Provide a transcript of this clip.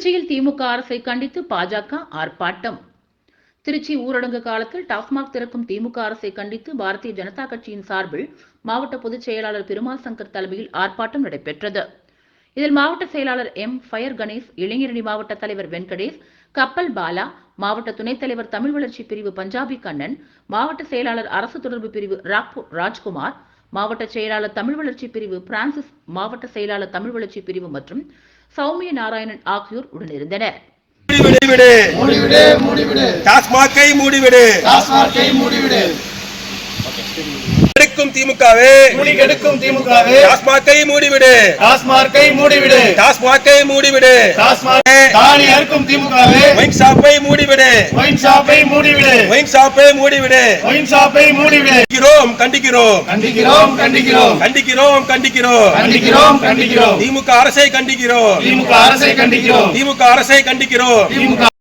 திருச்சியில் திமுக அரசை கண்டித்து பாஜக ஆர்ப்பாட்டம். திருச்சி ஊரடங்கு காலத்தில் டாஸ்மாக் திறக்கும் திமுக அரசை கண்டித்து பாரதிய ஜனதா கட்சியின் சார்பில் மாவட்ட பொதுச் செயலாளர் பெருமாள் சங்கர் தலைமையில் ஆர்ப்பாட்டம் நடைபெற்றது. இதில் மாவட்ட செயலாளர் எம். ஃபயர் கணேஷ் இளைஞரணி மாவட்ட தலைவர் வெங்கடேஷ் கப்பல் பாலா மாவட்ட துணைத் தலைவர் தமிழ் வளர்ச்சி பிரிவு பஞ்சாபி கண்ணன் மாவட்ட செயலாளர் அரசு தொடர்பு பிரிவு ராக்பூர் ராஜ்குமார் மாவட்ட செயலாளர் தமிழ் வளர்ச்சி பிரிவு பிரான்சிஸ் மாவட்ட செயலாளர் தமிழ் வளர்ச்சி பிரிவு மற்றும் சௌமிய நாராயணன் ஆகியோர் உடனிருந்தனர். டாஸ்மாகை எடுக்கும் திமுகவே. முடிகெடுக்கும் திமுகவே. டாஸ்மாகை மூடிவிடு. டாஸ்மார்க்கை மூடிவிடு. டாஸ்மாகை மூடிவிடு. டாஸ்மார்க் தாலி அறுக்கும் திமுகவே. ஒயின் ஷாப்பை மூடிவிடு. ஒயின் ஷாப்பை மூடிவிடு. ஒயின் ஷாப்பை மூடிவிடு. ஒயின் ஷாப்பை மூடிவிடு. கண்டிக்கிறோம் கண்டிக்கிறோம். கண்டிக்கிறோம் கண்டிக்கிறோம். கண்டிக்கிறோம் கண்டிக்கிறோம். கண்டிக்கிறோம் கண்டிக்கிறோம். திமுக அரசை கண்டிக்கிறோம். திமுக அரசை கண்டிக்கிறோம். திமுக அரசை கண்டிக்கிறோம். திமுக